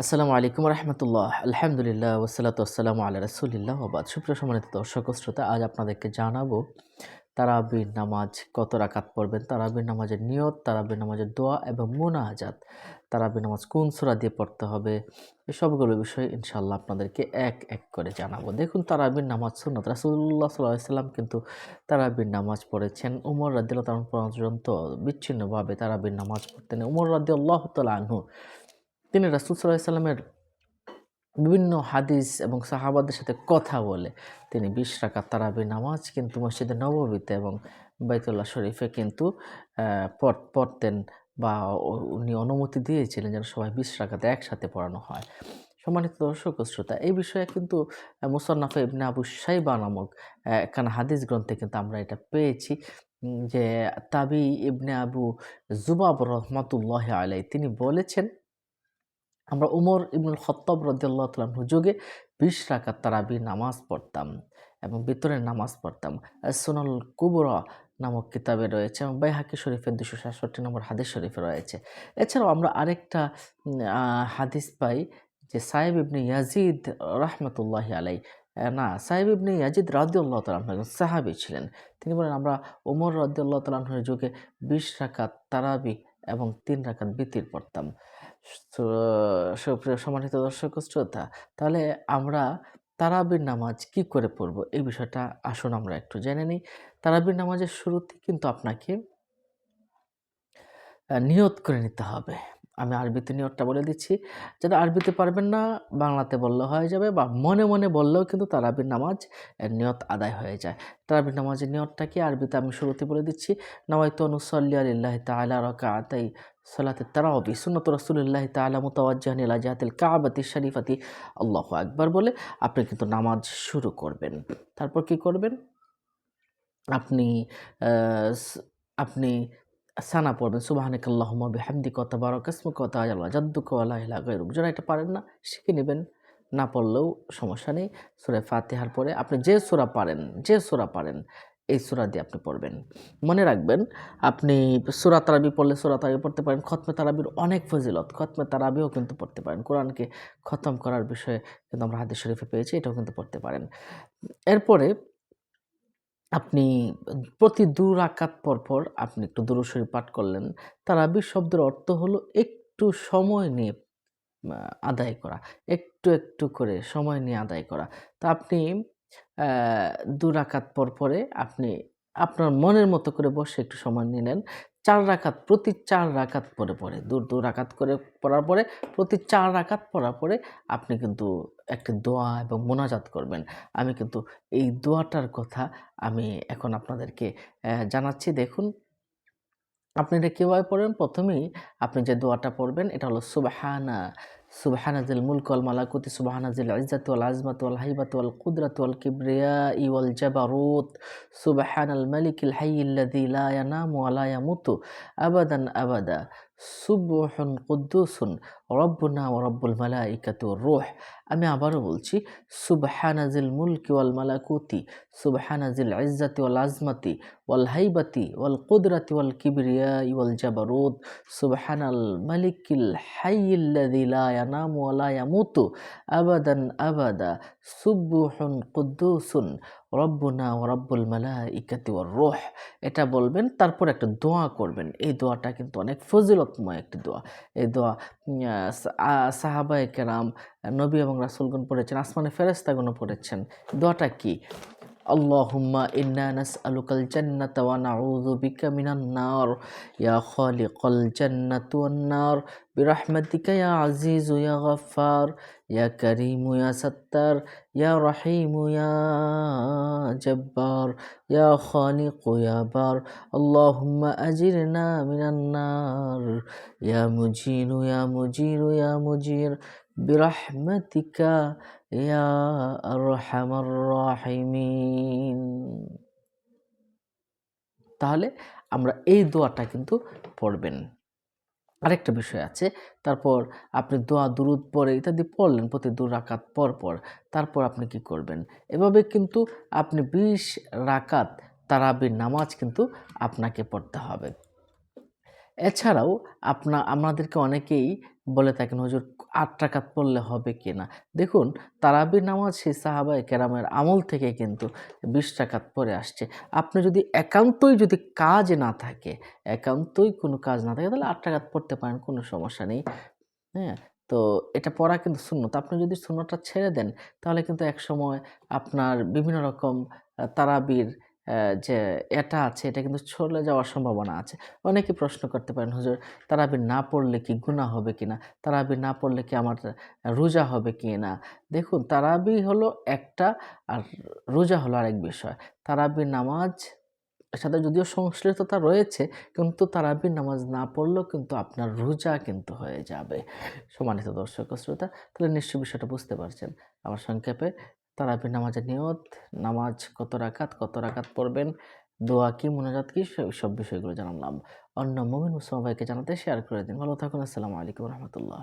আসসালামু আলাইকুম রহমতুল্লাহ। আলহামদুলিল্লাহ ওসালাত আসসালামু আল্লাহ রসুলিল্লাহ ওবাদ সুপ্রিয় সম্মানিত দর্শক শ্রোতা, আজ আপনাদেরকে জানাব তারাবির নামাজ কত রাকাত পড়বেন? তারাবির নামাজের নিয়ত, তারাবির নামাজের দোয়া এবং মোনাজাত। তারাবির নামাজ কোন সুরা দিয়ে পড়তে হবে? এই সবগুলো বিষয়ে ইনশাল্লাহ আপনাদেরকে এক এক করে জানাব। দেখুন, তারাবির নামাজ সুন্নত। রাসুল্লাহ সাল্লাহ সাল্লাম কিন্তু তারাবির নামাজ পড়েছেন। উমর রাদিল্লাহ তালন পর্যন্ত বিচ্ছিন্নভাবে তারাবির নামাজ পড়তেন। উমর রাদি আল্লাহ তালা তিনি রাসুল সাল্লাহ সাল্লামের বিভিন্ন হাদিস এবং সাহাবাদের সাথে কথা বলে। তিনি বিশ রাকাত তারাবি নামাজ কিন্তু মসজিদে নববীতে এবং বাইতুল্লাহ শরীফে কিন্তু পড়তেন বা উনি অনুমতি দিয়েছিলেন যেন সবাই বিশ রাকাতে একসাথে পড়ানো হয়। সম্মানিত দর্শক শ্রোতা, এই বিষয়ে কিন্তু মুসান্নাফে ইবনে আবু সাইবা নামক একখানা হাদিস গ্রন্থে কিন্তু আমরা এটা পেয়েছি যে তাবি ইবনে আবু জুবাব রহমতুল্লাহ আলাই তিনি বলেছেন আমরা উমর ইবনুল খত্তব রদিয়াল্লাহ তালাহু যুগে বিশ রাকাত তারাবি নামাজ পড়তাম এবং ভিতরের নামাজ পড়তাম। সোনাল কুবরা নামক কিতাবে রয়েছে এবং বাইহাকি শরীফের দুশো সাতষট্টি নম্বর হাদিস শরীফে রয়েছে। এছাড়াও আমরা আরেকটা হাদিস পাই যে সাহেব ইবনে ইয়াজিদ রহমতুল্লাহ আলাই না সাহেব ইবনে ইয়াজিদ রাদিউল্লাহ তালাহ একজন সাহাবি ছিলেন। তিনি বলেন, আমরা ওমর রাদিউল্লাহ তালাহের যুগে বিশ রাকাত তারাবি এবং তিন রাকাত বিতির পড়তাম। সুপ্রিয় সম্মানিত দর্শক শ্রোতা, তাহলে আমরা তারাবির নামাজ কি করে পড়ব? এই বিষয়টা আসুন আমরা একটু জেনে নিই। তারাবির নামাজের শুরুতে কিন্তু আপনাকে নিয়ত করে নিতে হবে। আমি আরবিতে নিয়তটা বলে দিচ্ছি। যারা আরবিতে পারবেন না, বাংলাতে বললে হয়ে যাবে বা মনে মনে বললেও কিন্তু তারাবির নামাজ নিয়ত আদায় হয়ে যায়। তারাবির নামাজের নিয়তটা কি? আরবিতে আমি শুরুতে বলে দিচ্ছি নাওয়াইতু অনুসল্লি আলিল্লাহ তাআলা রাকাতাই সালাতে তারাবি সুন্নত রসুলিল্লাহ তাআলা মুতাওয়াজ্জিহান ইলা কাবাতি শরীফাতি। আল্লাহ আকবার বলে আপনি কিন্তু নামাজ শুরু করবেন। তারপর কি করবেন? আপনি আপনি সানা পড়বেন। সুবাহানিক আল্লাহুম্মা বিহামদিকা তাবারাক ইসমুকা ওয়া তাআলা জাদ্দুকা ওয়া লা ইলাহা গায়রুক। যারা এটা পারেন না, শিখে নেবেন। না পড়লেও সমস্যা নেই। সুরে ফাতেহার পরে আপনি যে সূরা পারেন, যে সূরা পারেন এই সুরা দিয়ে আপনি পড়বেন। মনে রাখবেন, আপনি সুরা তারাবি পড়লে সুরা তারাবি পড়তে পারেন, খতমে তারাবির অনেক ফজিলত। খতমে তারাবিও কিন্তু পড়তে পারেন। কোরআনকে খতম করার বিষয়ে কিন্তু আমরা হাদিস শরীফে পেয়েছি, এটাও কিন্তু পড়তে পারেন। এরপরে আপনি প্রতি দু রাকাত পর পর আপনি একটু দুরূদ পাঠ করলেন, তারাবি শব্দের অর্থ হলো একটু সময় নিয়ে আদায় করা। একটু একটু করে সময় নিয়ে আদায় করা। তা আপনি দু রাকাত পর পরে আপনি আপনার মনের মতো করে বসে একটু সময় নিলেন। চার রাকাত, প্রতি চার রাকাত পরে পরে, দু দু রাকাত করে পড়ার পরে, প্রতি চার রাকাত পড়ার পরে আপনি কিন্তু একটি দোয়া এবং মোনাজাত করবেন। আমি কিন্তু এই দোয়াটার কথা আমি এখন আপনাদেরকে জানাচ্ছি। দেখুন, আপনি এটা কীভাবে পড়বেন? প্রথমেই আপনি যে দোয়াটা পড়বেন, এটা হলো সুবহানা সুবহানা জিল মুলক ওয়াল মালাকুতি সুবহানা জিল ইজ্জাতি ওয়াল আজমাতি ওয়াল হাইবাতি ওয়াল কুদরাতি ওয়াল কিবরিয়াই ওয়াল জাবারুত সুবহানাল মালিকিল হাইয়িল্লাযী লা ইয়ানামু ওয়া লা ইয়ামুতু আবাদান আবাদা সুবহুন কুদ্দুসুন, রব্বুনা ওয়া রব্বুল মালাইকাতি ওয়ার রূহ। আমি আবারও বলছি সুবহানা জিল মুলকি ওয়াল মালাকুতি সুবহানা জিল ইজ্জাতি ওয়াল আজমাতি, ওয়াল হাইবাতি, ওয়াল কুদরাতি ওয়াল কিবরিয়াই ওয়াল জাবারুত সুবহানাল মালিকিল হাইয়িল্লাযী লা ইয়ানামু ওয়া লা ইয়ামুতু আবাদান আবাদা। সুবহুন কুদ্দুসুন রব্বুনা ও রব্বুল মালাইকাতি ও রোহ। এটা বলবেন, তারপর একটা দোয়া করবেন। এই দোয়াটা কিন্তু অনেক ফজিলতময় একটি দোয়া। এই দোয়া সাহাবায় কেরাম, নবী এবং রাসুলগুন পড়েছেন, আসমানে ফেরেস্তাগুনও পড়েছেন। দোয়াটা কি? اللهم إنا نسألك الجنة ونعوذ بك من النار. يا خالق الجنة والنار برحمتك يا عزيز يا غفار. يا كريم يا ستار يا رحيم يا جبار. يا خالق يا بار اللهم أجرنا من النار. يا مجير يا مجير يا مجير. বিরহমতিকা ইয়া আরহামার রাহিমিন তাহলে আমরা এই দোয়াটা কিন্তু পড়বেন। আরেকটা বিষয় আছে, তারপর আপনি দোয়া, দুরুদ পরে ইত্যাদি পড়লেন প্রতি দু রাকাত পর পর, তারপর আপনি কি করবেন? এভাবে কিন্তু আপনি বিশ রাকাত তারাবির নামাজ কিন্তু আপনাকে পড়তে হবে। এছাড়াও আপনা, আমাদেরকে অনেকেই বলে থাকেন, হজুর 8 টাকাত পড়লে হবে কিনা? দেখুন তারাবির নামাজ সেই সাহাবায়ে কেরামের আমল থেকে কিন্তু বিশ টাকাত পরে আসছে। আপনি যদি একান্তই যদি কাজ না থাকে, একান্তই কোনো কাজ না থাকে তাহলে 8 রাকাত পড়তে পারেন কোনো সমস্যা নেই। হ্যাঁ? তো এটা পড়া কিন্তু সুন্নত। আপনি যদি সুন্নতটা ছেড়ে দেন তাহলে কিন্তু এক সময় আপনার বিভিন্ন রকম তারাবির যে এটা আছে এটা কিন্তু চলে যাওয়ার সম্ভাবনা আছে। অনেকে প্রশ্ন করতে পারেন, "হুজুর তারাবি না পড়লে কি গুনাহ হবে কিনা? তারাবি না পড়লে কি আমার রোজা হবে কি না দেখুন তারাবি হলো একটা আর রোজা হলো আরেক বিষয়। তারাবির নামাজ সাথে যদিও সংশ্লিষ্টতা রয়েছে কিন্তু তারাবির নামাজ না পড়লেও কিন্তু আপনার রোজা কিন্তু হয়ে যাবে। সম্মানিত দর্শক শ্রোতা, তাহলে নিশ্চয়ই বিষয়টা বুঝতে পারছেন। আমার সংক্ষেপে তারাবির নামাজের নিয়ত, নামাজ কত রাকাত, কত রাকাত পড়বেন, দোয়া কি, মোনাজাত কি সব বিষয়গুলো জানালাম। অন্য মমিন মুসলমান ভাইকে জানাতে শেয়ার করে দিন। ভালো থাকুন। আসসালামু আলাইকুম রাহমাতুল্লাহ।